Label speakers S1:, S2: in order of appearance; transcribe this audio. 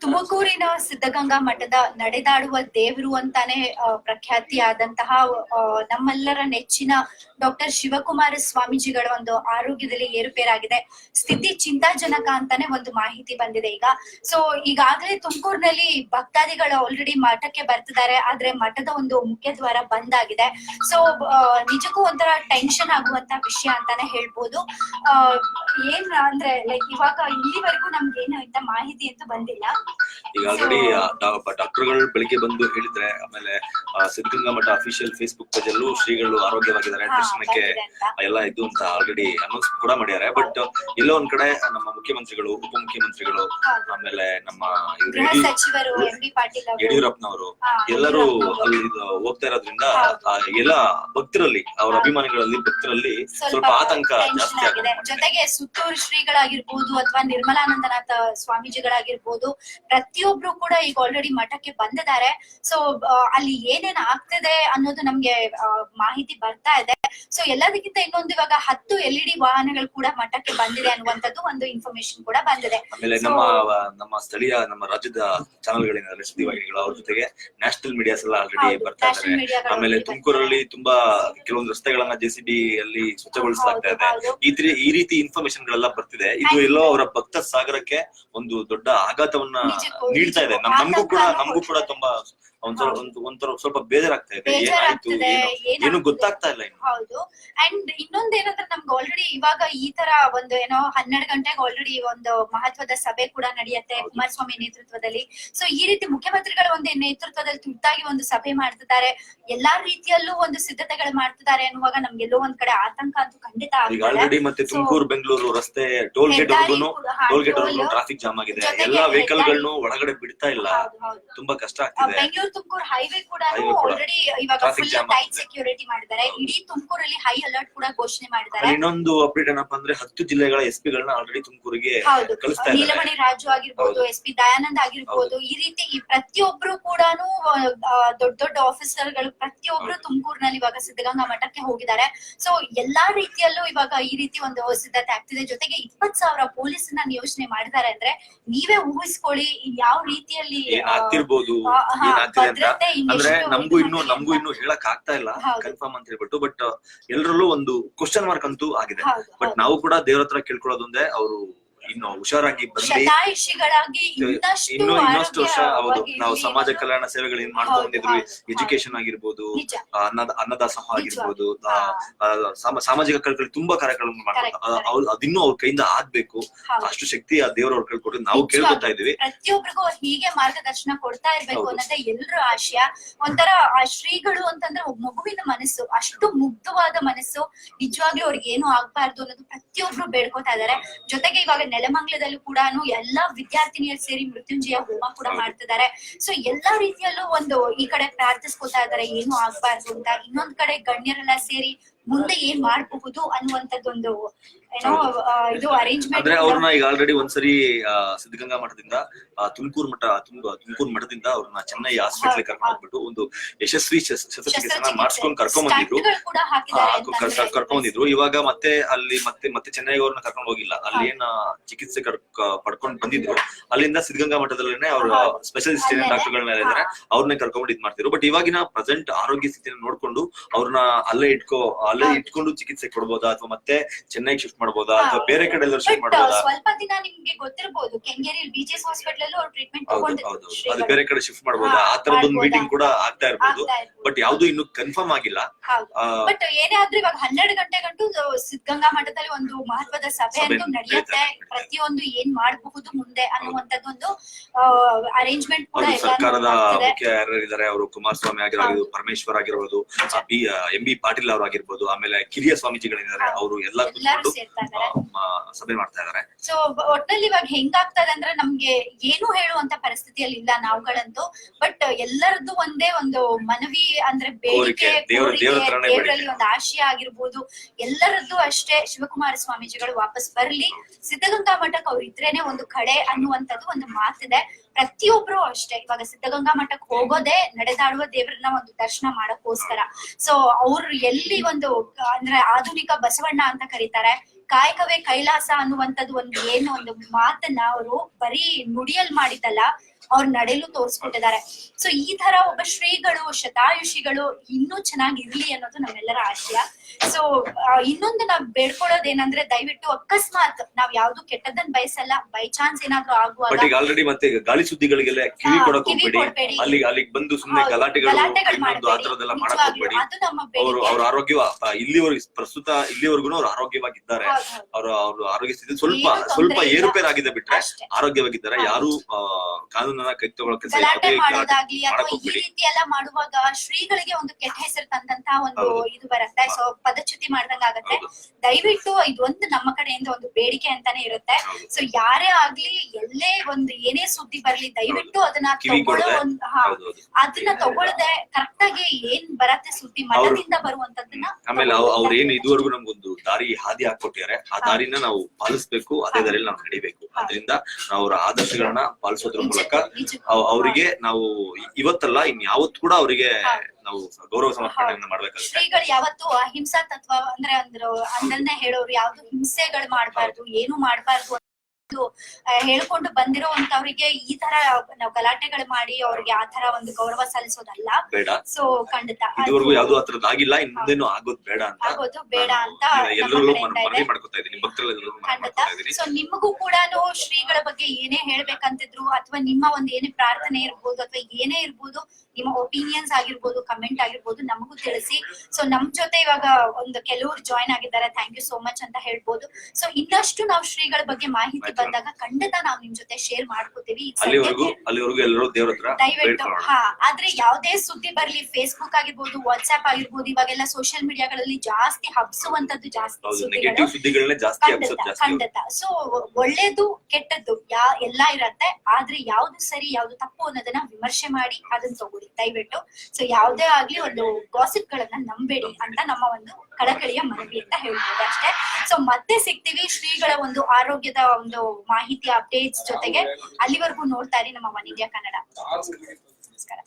S1: ತುಮಕೂರಿನ ಸಿದ್ಧಗಂಗಾ ಮಠದ ನಡೆದಾಡುವ ದೇವರು ಅಂತಾನೆ ಪ್ರಖ್ಯಾತಿ ಪ್ರಖ್ಯಾತಿಯಾದಂತಹ ಆ, ನಮ್ಮೆಲ್ಲರ ನೆಚ್ಚಿನ ಡಾಕ್ಟರ್ ಶಿವಕುಮಾರ ಸ್ವಾಮೀಜಿಗಳ ಒಂದು ಆರೋಗ್ಯದಲ್ಲಿ ಏರುಪೇರಾಗಿದೆ. ಸ್ಥಿತಿ ಚಿಂತಾಜನಕ ಅಂತಾನೆ ಒಂದು ಮಾಹಿತಿ ಬಂದಿದೆ ಈಗ. ಸೊ ಈಗಾಗಲೇ ತುಮಕೂರಿನಲ್ಲಿ ಭಕ್ತಾದಿಗಳು ಆಲ್ರೆಡಿ ಮಠಕ್ಕೆ ಬರ್ತಿದ್ದಾರೆ. ಆದ್ರೆ ಮಠದ ಒಂದು ಮುಖ್ಯ ದ್ವಾರ ಬಂದ್ ಆಗಿದೆ ಸೊ ನಿಜಕ್ಕೂ ಒಂಥರ ಟೆನ್ಷನ್ ಆಗುವಂತ ವಿಷಯ ಅಂತಾನೆ ಹೇಳ್ಬೋದು. ಅಹ್ ಏನ್ ಅಂದ್ರೆ ಲೈಕ್ ಇವಾಗ ಇಲ್ಲಿವರೆಗೂ ನಮ್ಗೆ ಏನು ಮಾಹಿತಿ ಅಂತ ಬಂದಿಲ್ಲ.
S2: ಈಗ ಆಲ್ರೆಡಿ ಡಾಕ್ಟರ್ಗಳು ಬೆಳಿಗ್ಗೆ ಬಂದು ಹೇಳಿದ್ರೆ ಆಮೇಲೆ ಸಿದ್ಧಗಂಗಾ ಮಠ ಅಫಿಷಿಯಲ್ ಫೇಸ್ಬುಕ್ ಪೇಜ್ ಅಲ್ಲೂ ಶ್ರೀಗಳು ಆರೋಗ್ಯವಾಗಿದ್ದಾರೆ ದರ್ಶನಕ್ಕೆ. ಎಲ್ಲ ಇದು ಅಂತ ಆಲ್ರೆಡಿ ಅನೌನ್ಸ್ ಕೂಡ ಮಾಡಿದ್ದಾರೆ. ಬಟ್ ಎಲ್ಲೋ ಒಂದ್ ಕಡೆ ನಮ್ಮ ಮುಖ್ಯಮಂತ್ರಿಗಳು ಉಪ
S1: ಮುಖ್ಯಮಂತ್ರಿಗಳು
S2: ಆಮೇಲೆ ನಮ್ಮ ಯಡಿಯೂರಪ್ಪನವರು. ಎಲ್ಲರೂ ಅಲ್ಲಿ ಹೋಗ್ತಾ ಇರೋದ್ರಿಂದ ಎಲ್ಲ ಭಕ್ತರಲ್ಲಿ ಅವ್ರ. ಅಭಿಮಾನಿಗಳಲ್ಲಿ ಭಕ್ತರಲ್ಲಿ ಸ್ವಲ್ಪ ಆತಂಕ ಜಾಸ್ತಿ
S1: ಆಗಿದೆ.
S2: ಆಗಿದೆ
S1: ಜೊತೆಗೆ ಸುತ್ತೂರು ಶ್ರೀಗಳಾಗಿರ್ಬೋದು ಅಥವಾ ನಿರ್ಮಲಾನಂದನಾಥ ಸ್ವಾಮೀಜಿಗಳಾಗಿರ್ಬೋದು ಪ್ರತಿಯೊಬ್ರು ಕೂಡ ಈಗ ಆಲ್ರೆಡಿ ಮಠಕ್ಕೆ ಬಂದಿದ್ದಾರೆ. ಸೊ ಅಲ್ಲಿ ಏನೇನ್ ಆಗ್ತಿದೆ ಅನ್ನೋದು ನಮ್ಗೆ ಮಾಹಿತಿ ಬರ್ತಾ ಇದೆ. ಸೊ ಎಲ್ಲದಕ್ಕಿಂತ ಇನ್ನೊಂದು ಇವಾಗ ಹತ್ತು ಎಲ್ ಇ ಡಿ ವಾಹನಗಳು ಕೂಡ ಮಠಕ್ಕೆ ಬಂದಿದೆ ಅನ್ನುವಂಥದ್ದು ಒಂದು ಇನ್ಫಾರ್ಮೇಶನ್ ಕೂಡ ಬಂದಿದೆ.
S2: ಆಮೇಲೆ ನಮ್ಮ ನಮ್ಮ ಸ್ಥಳೀಯ ನಮ್ಮ ರಾಜ್ಯದ ಚಾನೆಲ್ಗಳಿಂದ ಸುದ್ದಿವಾಹಿನಿಗಳು ಅವ್ರ ಜೊತೆಗೆ ನ್ಯಾಷನಲ್ ಮೀಡಿಯಾಸ್ ಎಲ್ಲ ಆಲ್ರೆಡಿ ಬರ್ತಾ ಇದ್ದಾರೆ ಆಮೇಲೆ ತುಮಕೂರಲ್ಲಿ ತುಂಬಾ ಕೆಲವೊಂದು ರಸ್ತೆಗಳನ್ನ ಜೆಸಿಬಿ ಅಲ್ಲಿ ಸ್ವಚ್ಛಗೊಳಿಸಲಾಗ್ತಾ ಇದೆ. ಈ ರೀತಿ ಇನ್ಫಾರ್ಮೇಶನ್ ಗಳೆಲ್ಲ ಬರ್ತಿದೆ. ಇದು ಎಲ್ಲೋ ಅವರ ಭಕ್ತ ಸಾಗರಕ್ಕೆ ಒಂದು ದೊಡ್ಡ ಆಘಾತವನ್ನ ನೀಡ್ತಾ ಇದೆ. ನಮ್ಗೂ ಕೂಡ ನಮಗೂ ಕೂಡ ತುಂಬಾ ಒಂಥರ ಒಂಥರ ಸ್ವಲ್ಪ ಬೇಜಾರಾಗ್ತಾ ಇದೆ. ಏನಾಯ್ತು ಏನು ಗೊತ್ತಾಗ್ತಾ ಇಲ್ಲ
S1: ಹೌದು. ಅಂಡ್ ಇನ್ನೊಂದೇನಂದ್ರೆ ನಮ್ಗೆ ಆಲ್ರೆಡಿ ಇವಾಗ ಈ ತರ ಒಂದು ಏನೋ ಹನ್ನೆರಡು ಗಂಟೆಗೆ ಆಲ್ರೆಡಿ ಒಂದು ಮಹತ್ವದ ಸಭೆ ಕೂಡ ನಡೆಯುತ್ತೆ. ಕುಮಾರಸ್ವಾಮಿ ನೇತೃತ್ವದಲ್ಲಿ. ಸೊ ಈ ರೀತಿ ಮುಖ್ಯಮಂತ್ರಿಗಳ ಒಂದು ನೇತೃತ್ವದಲ್ಲಿ ತುರ್ತಾಗಿ ಒಂದು ಸಭೆ ಮಾಡ್ತಿದ್ದಾರೆ ಎಲ್ಲಾ ರೀತಿಯಲ್ಲೂ ಒಂದು ಸಿದ್ಧತೆಗಳು ಮಾಡ್ತಿದ್ದಾರೆ ಅನ್ನುವಾಗ ನಮ್ಗೆಲ್ಲೋ ಒಂದ್ ಕಡೆ ಆತಂಕ ಅಂತೂ ಖಂಡಿತ
S2: ಈಗ ಆಲ್ರೆಡಿ ಮತ್ತೆ ತುಮಕೂರು ಬೆಂಗಳೂರು ರಸ್ತೆ ಟೋಲ್ ಗೇಟ್ ವರ್ಗುನು ಟೋಲ್ ಗೇಟ್ ಟ್ರಾಫಿಕ್ ಜಾಮ್ ಆಗಿದೆ. ಎಲ್ಲಾ ವೆಹಿಕಲ್ಗಳನ್ನು ಒಳಗಡೆ ಬಿಡ್ತಾ ಇಲ್ಲ. ತುಂಬಾ ಕಷ್ಟ ಆಗ್ತಿದೆ.
S1: ತುಮಕೂರು ಹೈವೇ ಕೂಡ ಆಲ್ರೆಡಿ ಇವಾಗ ಫುಲ್ ಟೈಟ್ ಸೆಕ್ಯೂರಿಟಿ ಮಾಡಿದ್ದಾರೆ. ಇಡೀ ತುಮಕೂರಲ್ಲಿ ಹೈ ಅಲರ್ಟ್ ಕೂಡ ಘೋಷಣೆ ಮಾಡಿದ್ದಾರೆ.
S2: ಇನ್ನೊಂದು ಅಪ್ಡೇಟ್ ಏನಪ್ಪಾ ಅಂದ್ರೆ ಹತ್ತು ಜಿಲ್ಲೆಗಳ ಎಸ್ ಪಿಗಳನ್ನ ಆಲ್ರೆಡಿ ತುಮಕೂರಿಗೆ
S1: ನೀಲಮಣಿ ರಾಜು ಆಗಿರ್ಬೋದು. ಎಸ್ ಪಿ ದಯಾನಂದ್ ಆಗಿರ್ಬೋದು ಈ ರೀತಿ ಈ ಪ್ರತಿಯೊಬ್ರು ಕೂಡ ದೊಡ್ಡ ದೊಡ್ಡ ಆಫೀಸರ್ಗಳು ಪ್ರತಿಯೊಬ್ರು
S2: ಹೌದು.
S1: ತುಮಕೂರಿನಲ್ಲಿ ಇವಾಗ ಸಿದ್ಧಗಂಗಾ ಮಠಕ್ಕೆ ಹೋಗಿದ್ದಾರೆ. ಸೊ ಎಲ್ಲಾ ರೀತಿಯಲ್ಲೂ ಇವಾಗ ಈ ರೀತಿ ಒಂದು ಸಿದ್ಧತೆ ಆಗ್ತಿದೆ. ಜೊತೆಗೆ ಇಪ್ಪತ್ ಸಾವಿರ ಪೊಲೀಸನ್ನ ನಿಯೋಜನೆ ಮಾಡಿದ್ದಾರೆ ಅಂದ್ರೆ ನೀವೇ ಊಹಿಸ್ಕೊಳ್ಳಿ ಯಾವ ರೀತಿಯಲ್ಲಿ
S2: ಆಗ್ತಿದೆ ಅಂತ. ಅಂದ್ರೆ ನಮ್ಗೂ ಇನ್ನು ನಮಗೂ ಇನ್ನು ಹೇಳಕ್ ಆಗ್ತಾ ಇಲ್ಲ. ಕನ್ಫರ್ಮ್ ಅಂತ ಹೇಳ್ಬಿಟ್ಟು ಬಟ್ ಎಲ್ಲರಲ್ಲೂ ಒಂದು ಕ್ವಶನ್ ಮಾರ್ಕ್ ಅಂತೂ ಆಗಿದೆ. ಬಟ್ ನಾವು ಕೂಡ ದೇವ್ರ ಹತ್ರ ಕೇಳ್ಕೊಳ್ಳೋದೊಂದೇ ಅವರು ಇನ್ನು ಹುಷಾರಾಗಿ ಬಂದು
S1: ಶತಾಯುಷಿಗಳಾಗಿ ಇನ್ನಷ್ಟು
S2: ಇನ್ನು ಇನ್ನಷ್ಟು ವರ್ಷ ಹೌದು ನಾವು ಸಮಾಜ ಕಲ್ಯಾಣ ಸೇವೆಗಳು ಏನ್ ಮಾಡ್ತಾ
S1: ಬಂದಿದ್ರು
S2: ಬಂದಿದ್ವಿ. ಎಜುಕೇಶನ್ ಆಗಿರ್ಬೋದು ಅನ್ನದ ಅನ್ನದಾಸೋಹ ಆಗಿರ್ಬೋದು ಸಾಮಾಜಿಕ ಕಾರ್ಯಗಳು ತುಂಬಾ ಕಾರ್ಯಗಳನ್ನು ಮಾಡ್ತಾರೆ ಅದಿನ್ನೂ ಅವ್ರ ಕೈಯಿಂದ ಆಗ್ಬೇಕು. ಅಷ್ಟು ಶಕ್ತಿ ಆ ದೇವ್ರ ಅವ್ರ ಕೈ ಕೊಟ್ಟು ನಾವು. ಕೇಳ್ಕೊತಾ ಇದೀವಿ
S1: ಪ್ರತಿಯೊಬ್ಬರಿಗೂ ಹೀಗೆ ಮಾರ್ಗದರ್ಶನ ಕೊಡ್ತಾ ಇರ್ಬೇಕು. ಅನ್ನೋದೇ ಎಲ್ರ ಆಶಯ. ಒಂಥರ ಆ ಶ್ರೀಗಳು ಅಂತಂದ್ರೆ ಮಗುವಿನ ಮನಸ್ಸು ಅಷ್ಟು ಮುಗ್ಧವಾದ ಮನಸ್ಸು ನಿಜವಾಗ್ಲೂ ಅವ್ರಿಗೆ ಏನು ಆಗ್ಬಾರ್ದು ಅನ್ನೋದು ಪ್ರತಿಯೊಬ್ರು ಬೇಡ್ಕೊತಾ ಇದಾರೆ ಜೊತೆಗೆ ಇವಾಗ ನೆಲಮಂಗ್ಲದಲ್ಲೂ ಕೂಡ ಎಲ್ಲಾ ವಿದ್ಯಾರ್ಥಿನಿಯರು ಸೇರಿ ಮೃತ್ಯುಂಜಯ ಹೋಮ ಕೂಡ. ಮಾಡ್ತಿದ್ದಾರೆ ಸೊ ಎಲ್ಲಾ ರೀತಿಯಲ್ಲೂ ಒಂದು ಈ ಕಡೆ ಪ್ರಾರ್ಥಿಸ್ಕೊತಾ ಇದಾರೆ ಏನು ಆಗ್ಬಾರ್ದು ಅಂತ ಇನ್ನೊಂದ್ ಕಡೆ ಗಣ್ಯರೆಲ್ಲ ಸೇರಿ ಮುಂದೆ ಏನ್ ಮಾಡಬಹುದು ಅನ್ನುವಂಥದ್ದೊಂದು ಇದು ಅರೇಂಜ್ಮೆಂಟ್
S2: ಅಂದ್ರೆ ಅವ್ರನ್ನ ಈಗ ಆಲ್ರೆಡಿ ಒಂದ್ಸರಿ ಸಿದ್ಧಗಂಗಾ ಮಠದಿಂದ ತುಮಕೂರು ಮಠ ತುಮಕೂರು ಮಠದಿಂದ ಅವ್ರನ್ನ ಚೆನ್ನೈ ಹಾಸ್ಪಿಟಲ್ ಕರ್ಕೊಂಡು ಹೋಗ್ಬಿಟ್ಟು ಒಂದು ಯಶಸ್ವಿ ಶಸ್- ಶಸ್ತ್ರಚಿಕಿತ್ಸೆನ
S1: ಶಸ್ತ್ರಚಿಕಿತ್ಸೆ
S2: ಮಾಡಿಸ್ಕೊಂಡು ಕರ್ಕೊಂಡ್ ಬಂದಿದ್ರು. ಕರ್ಕೊಂಡ್ ಬಂದಿದ್ರು ಇವಾಗ ಮತ್ತೆ ಅಲ್ಲಿ ಮತ್ತೆ ಮತ್ತೆ ಚೆನ್ನೈ ಅವ್ರನ್ನ ಕರ್ಕೊಂಡು ಹೋಗಿಲ್ಲ. ಅಲ್ಲಿ ಏನ್ ಚಿಕಿತ್ಸೆ ಕರ್ಕ- ಪಡ್ಕೊಂಡ್ ಬಂದಿದ್ರು. ಅಲ್ಲಿಂದ ಸಿದ್ಧಗಂಗಾ ಮಠದಲ್ಲೇನೆ ಅವ್ರ. ಸ್ಪೆಷಲಿಸ್ಟ್. ಡಾಕ್ಟರ್ಗಳನ್ನ ಇದಾರೆ ಅವ್ರನ್ನೇ ಕರ್ಕೊಂಡ್ ಇದ್ ಮಾಡ್ತಿದ್ರು. ಬಟ್ ಇವಾಗಿನ ಪ್ರೆಸೆಂಟ್ ಆರೋಗ್ಯ ಸ್ಥಿತಿನ ನೋಡ್ಕೊಂಡು ಅವ್ರನ್ನ ಅಲ್ಲೇ ಇಟ್ಕೋ ಅಲ್ಲೇ ಇಟ್ಕೊಂಡು ಚಿಕಿತ್ಸೆ ಕೊಡ್ಬೋದಾ? ಅಥವಾ ಮತ್ತೆ ಚೆನ್ನೈಗೆ ಶಿಫ್ಟ್ ಮಾಡ್ಬೋದಾ? ಅಥವಾ. ಬೇರೆ ಕಡೆ ಎಲ್ಲರೂ ಶಿಫ್ಟ್ ಮಾಡ್ಬೋದಾ?
S1: ಸ್ವಲ್ಪ ದಿನ ನಿಮ್ಗೆ ಗೊತ್ತಿರಬಹುದು ಕೆಂಗೇರಿ ಬಿಜಿಎಸ್ ಹಾಸ್ಪಿಟಲ್ ಅವ್ರು ಟ್ರೀಟ್ಮೆಂಟ್
S2: ಹೌದು ಹೌದು ಅದು ಬೇರೆ ಕಡೆ ಶಿಫ್ಟ್
S1: ಮಾಡಬಹುದಾ
S2: ಆ ತರದೊಂದು
S1: ಮಾಡ್ಬೋದಾ?
S2: ಮೀಟಿಂಗ್ ಕೂಡ ಆಗ್ತಾ ಇರ್ಬೋದು. ಬಟ್ ಯಾವುದು ಇನ್ನು ಕನ್ಫರ್ಮ್ ಆಗಿಲ್ಲ.
S1: ಬಟ್ ಏನೇ ಆದ್ರೂ ಇವಾಗ ಹನ್ನೆರಡು ಗಂಟೆಗಂಟು ಸಿದ್ಧಗಂಗಾ ಮಠದಲ್ಲಿ ಒಂದು ಮಹತ್ವದ ಸಭೆ ಅಂತೂ ನಡೆಯುತ್ತೆ. ಪ್ರತಿಯೊಂದು ಏನ್ ಮಾಡಬಹುದು ಮುಂದೆ ಅನ್ನುವಂಥದ್ದೊಂದು ಅರೇಂಜ್ಮೆಂಟ್ ಕೂಡ
S2: ಸರ್ಕಾರದ. ಮುಖ್ಯ ಯಾರಿದ್ದಾರೆ ಅವರು ಕುಮಾರಸ್ವಾಮಿ ಸ್ವಾಮಿ ಪರಮೇಶ್ವರ್ ಆಗಿರ್ಬೋದು ಬಿ ಎಂ ಬಿ ಪಾಟೀಲ್ ಅವರು ಆಗಿರ್ಬೋದು ಆಮೇಲೆ ಕಿರಿಯ ಸ್ವಾಮೀಜಿಗಳಿದ್ದಾರೆ. ಅವರು ಎಲ್ಲ ಸಭೆ ಮಾಡ್ತಾ ಇದ್ದಾರೆ.
S1: ಸೊ ಒಟ್ಟಲ್ಲಿ ಇವಾಗ ಹೆಂಗಾಗ್ತದೆ ಅಂದ್ರೆ ನಮ್ಗೆ ಏನು ಹೇಳುವಂತ ಪರಿಸ್ಥಿತಿಯಲ್ಲಿ ಇಲ್ಲ ನಾವುಗಳಂತೂ. ಬಟ್ ಎಲ್ಲರದ್ದು ಒಂದೇ ಒಂದು ಮನವಿ ಅಂದ್ರೆ ಬೇಡಿಕೆ ದೇವರಲ್ಲಿ. ಒಂದು ಆಶಯ ಆಗಿರ್ಬೋದು. ಎಲ್ಲರದ್ದು ಅಷ್ಟೇ ಶಿವಕುಮಾರ ಸ್ವಾಮೀಜಿಗಳು ವಾಪಸ್ ಬರ್ಲಿ. ಸಿದ್ಧಗಂಗಾ ಮಠಕ್ಕೆ ಅವ್ರು ಇದ್ರೇನೆ ಒಂದು ಕಡೆ ಅನ್ನುವಂಥದ್ದು ಒಂದು ಮಾತಿದೆ. ಪ್ರತಿಯೊಬ್ರು ಅಷ್ಟೇ. ಇವಾಗ ಸಿದ್ಧಗಂಗಾ ಮಠಕ್ಕೆ ಹೋಗೋದೇ ನಡೆದಾಡುವ ದೇವರನ್ನ ಒಂದು ದರ್ಶನ ಮಾಡಕ್ಕೋಸ್ಕರ. ಸೊ ಅವ್ರು ಎಲ್ಲಿ ಒಂದು, ಅಂದ್ರೆ ಆಧುನಿಕ ಬಸವಣ್ಣ ಅಂತ ಕರೀತಾರೆ, ಕಾಯಕವೇ ಕೈಲಾಸ ಅನ್ನುವಂಥದ್ದು ಒಂದು ಏನು ಒಂದು ಮಾತನ್ನ ಅವರು ಬರೀ ನುಡಿಯಲ್ ಮಾಡಿದ್ದಲ್ಲ ಅವ್ರ ನಡೆಯಲು ತೋರಿಸ್ಕೊಟ್ಟಿದ್ದಾರೆ ಸೊ ಈ ತರ ಒಬ್ಬ ಶ್ರೀಗಳು ಶತಾಯುಷಿಗಳು ಇನ್ನೂ ಚೆನ್ನಾಗಿರ್ಲಿ ಅನ್ನೋದು ನಮ್ಮೆಲ್ಲರ ಆಶಯ ಸೊ ಇನ್ನೊಂದು ನಾವ್ ಬೇಡ್ಕೊಳ್ಳೋದೇನಂದ್ರೆ ದಯವಿಟ್ಟು ಅಕಸ್ಮಾತ್ ನಾವ್ ಯಾವ್ದು ಕೆಟ್ಟದನ್ ಬಯಸಲ್ಲ ಬೈ ಚಾನ್ಸ್ ಏನಾದ್ರು ಆಗುವಾಗ
S2: ಈಗ ಆಲ್ರೆಡಿ ಮತ್ತೆ ಈಗ ಗಾಳಿ ಸುದ್ದಿಗಳಿಗೆಲ್ಲ ಕಿವಿ ಕೊಡಕ್ ಹೋಗ್ಬೇಡಿ
S1: ಕೊಡ್ಬೇಡಿ.
S2: ಅಲ್ಲಿಗೆ ಅಲ್ಲಿಗೆ ಬಂದು
S1: ಸುಮ್ಮನೆ
S2: ಗಲಾಟೆಗಳು ಆ. ತರದೆಲ್ಲ ಮಾಡಕ್ ಹೋಗ್ಬೇಡಿ
S1: ನಮ್ಮ
S2: ಅವರು. ಅವ್ರ ಆರೋಗ್ಯ ಇಲ್ಲಿವರೆಗೂ ಪ್ರಸ್ತುತ ಇಲ್ಲಿವರೆಗೂ ಅವ್ರು ಆರೋಗ್ಯವಾಗಿದ್ದಾರೆ ಅವ್ರ. ಅವರ ಆರೋಗ್ಯ ಸ್ಥಿತಿ ಸ್ವಲ್ಪ ಸ್ವಲ್ಪ ಏರುಪೇರಾಗಿದೆ ಬಿಟ್ರೆ. ಆರೋಗ್ಯವಾಗಿದ್ದಾರೆ ಯಾರು ಕಾನೂನನ್ನ ಕೈ ತಗೊಳಕ್ಕೆ
S1: ಗಲಾಟೆ
S2: ಯಾವುದೇ
S1: ಮಾಡೋದಾಗ್ಲಿ ಅಥವಾ ಈ ರೀತಿ ಎಲ್ಲ ಮಾಡುವಾಗ ಶ್ರೀಗಳಿಗೆ ಒಂದು ಕೆಟ್ಟ ಹೆಸರು ತಂದಂತ ಒಂದು ಇದು ಬರುತ್ತೆ. ಸೊ ಪದಚ್ಯುತಿ ಮಾಡ್ದಂಗ ಆಗತ್ತೆ. ದಯವಿಟ್ಟು ಇದೊಂದು ನಮ್ಮ ಕಡೆಯಿಂದ ಒಂದು ಬೇಡಿಕೆ ಅಂತಾನೆ ಇರುತ್ತೆ. ಸೊ ಯಾರೇ ಆಗ್ಲಿ ಎಲ್ಲೇ ಒಂದು ಏನೇ ಸುದ್ದಿ ಬರ್ಲಿ ದಯವಿಟ್ಟು ಅದನ್ನ ತಗೊಳ್ಳೋ. ಒಂದು. ಅದನ್ನ ತಗೊಳ್ಳದೆ ಕರೆಕ್ಟ್ ಆಗಿ ಏನ್ ಬರತ್ತೆ ಸುದ್ದಿ ಮನದಿಂದ ಬರುವಂತದನ್ನ
S2: ಆಮೇಲೆ ಅವ್ರು ಏನ್ ಇದುವರೆಗೂ ನಮ್ಗೊಂದು ದಾರಿ ಹಾದಿ ಹಾಕೊಟ್ಟಿದ್ದಾರೆ ಆ ದಾರಿನ ನಾವು ಪಾಲಿಸ್ಬೇಕು ಅದೇ ದಾರಿಯಲ್ಲಿ ನಾವು ನಡಿಬೇಕು. ಅದರಿಂದ ನಾವು ಅವರ ಆದರ್ಶಗಳನ್ನ ಪಾಲಿಸೋದ್ರ ಮೂಲಕ. ಅವರಿಗೆ ನಾವು ಇವತ್ತಲ್ಲ ಇನ್ ಯಾವತ್ ಕೂಡ ಅವರಿಗೆ ನಾವು ಗೌರವ ಸಮರ್ಪಣೆಯನ್ನ ಮಾಡ್ಬೇಕಾಗುತ್ತೆ.
S1: ಶ್ರೀಗಳು ಯಾವತ್ತು ಅಹಿಂಸಾ ತತ್ವ ಅಂದ್ರೆ ಅಂದ್ರು ಅದನ್ನ ಹೇಳೋರು ಯಾವ್ದು ಹಿಂಸೆಗಳು ಮಾಡ್ಬಾರ್ದು ಏನು ಮಾಡ್ಬಾರ್ದು ಅಂತ ಹೇಳ್ಕೊಂಡು ಹೇಳ್ಕೊಂಡು ಬಂದಿರೋಂತವ್ರಿಗೆ ಈ ತರ ನಾವು ಗಲಾಟೆಗಳು ಮಾಡಿ ಅವ್ರಿಗೆ ಆ ತರ ಒಂದು ಗೌರವ ಸಲ್ಲಿಸೋದಲ್ಲ.
S2: ಬೇಡ.
S1: ಸೊ ಖಂಡಿತ
S2: ಇದುವರೆಗೂ ಯಾವ್ದು ಆಗಿಲ್ಲ ಮುಂದೇನು ಆಗೋದ್ ಬೇಡ ಅಂತ.
S1: ಆಗೋದು ಬೇಡ ಅಂತ
S2: ಮನವಿ. ಮಾಡ್ಕೊತಾ ಇದ್ದೀನಿ
S1: ಖಂಡಿತ. ಸೊ ನಿಮಗೂ ಕೂಡ ಶ್ರೀಗಳ ಬಗ್ಗೆ ಏನೇ ಹೇಳ್ಬೇಕಂತಿದ್ರು ಅಥವಾ ನಿಮ್ಮ ಒಂದು ಏನೇ ಪ್ರಾರ್ಥನೆ ಇರ್ಬೋದು ಅಥವಾ ಏನೇ ಇರ್ಬೋದು ನಿಮ್ಮ ಒಪಿನಿಯನ್ಸ್ ಆಗಿರ್ಬೋದು ಕಮೆಂಟ್ ಆಗಿರ್ಬೋದು ನಮಗೂ ತಿಳಿಸಿ. ಸೊ ನಮ್ ಜೊತೆ ಇವಾಗ ಒಂದು ಕೆಲವರು ಜಾಯ್ನ್ ಆಗಿದ್ದಾರೆ. ಥ್ಯಾಂಕ್ ಯು ಸೋ ಮಚ್ ಅಂತ ಹೇಳ್ಬೋದು. ಸೊ ಇನ್ನಷ್ಟು ನಾವು ಶ್ರೀಗಳ ಬಗ್ಗೆ ಮಾಹಿತಿ ಬಂದಾಗ ಖಂಡಿತ ನಾವು ನಿಮ್ ಜೊತೆ ಶೇರ್ ಮಾಡ್ಕೋತೀವಿ. ದಯವಿಟ್ಟು ಹಾ ಆದ್ರೆ ಯಾವ್ದೇ ಸುದ್ದಿ ಬರ್ಲಿ ಫೇಸ್ಬುಕ್ ಆಗಿರ್ಬೋದು ವಾಟ್ಸ್ಆಪ್ ಆಗಿರ್ಬೋದು ಇವಾಗೆಲ್ಲ ಸೋಷಿಯಲ್ ಮೀಡಿಯಾಗಳಲ್ಲಿ ಜಾಸ್ತಿ ಹಬ್ಸುವಂತದ್ದು ಜಾಸ್ತಿ ಸುದ್ದಿಗಳು. ಖಂಡಿತ ಖಂಡಿತ. ಸೊ ಒಳ್ಳೇದು ಕೆಟ್ಟದ್ದು ಯಾ ಎಲ್ಲಾ ಇರತ್ತೆ. ಆದ್ರೆ ಯಾವ್ದು ಸರಿ ಯಾವ್ದು ತಪ್ಪು ಅನ್ನೋದನ್ನ ವಿಮರ್ಶೆ ಮಾಡಿ ಅದನ್ನ ತಗೊಳ್ಳಿ ದಯವಿಟ್ಟು ಸೊ ಯಾವ್ದೇ ಆಗ್ಲಿ ಒಂದು ಗಾಸಿಪ್ ಗಳನ್ನ ನಂಬೇಡಿ ಅಂತ ನಮ್ಮ ಒಂದು ಕಳಕಳಿಯ ಮನವಿ ಅಂತ ಹೇಳ್ಬೋದು ಅಷ್ಟೇ. ಸೊ ಮತ್ತೆ ಸಿಗ್ತೀವಿ ಶ್ರೀಗಳ ಒಂದು ಆರೋಗ್ಯದ ಒಂದು ಮಾಹಿತಿ ಅಪ್ಡೇಟ್ಸ್ ಜೊತೆಗೆ ಅಲ್ಲಿವರೆಗೂ ನೋಡ್ತಾ ಇರಿ ನಮ್ಮ ಒನ್ ಇಂಡಿಯಾ ಕನ್ನಡ ನಮಸ್ಕಾರ.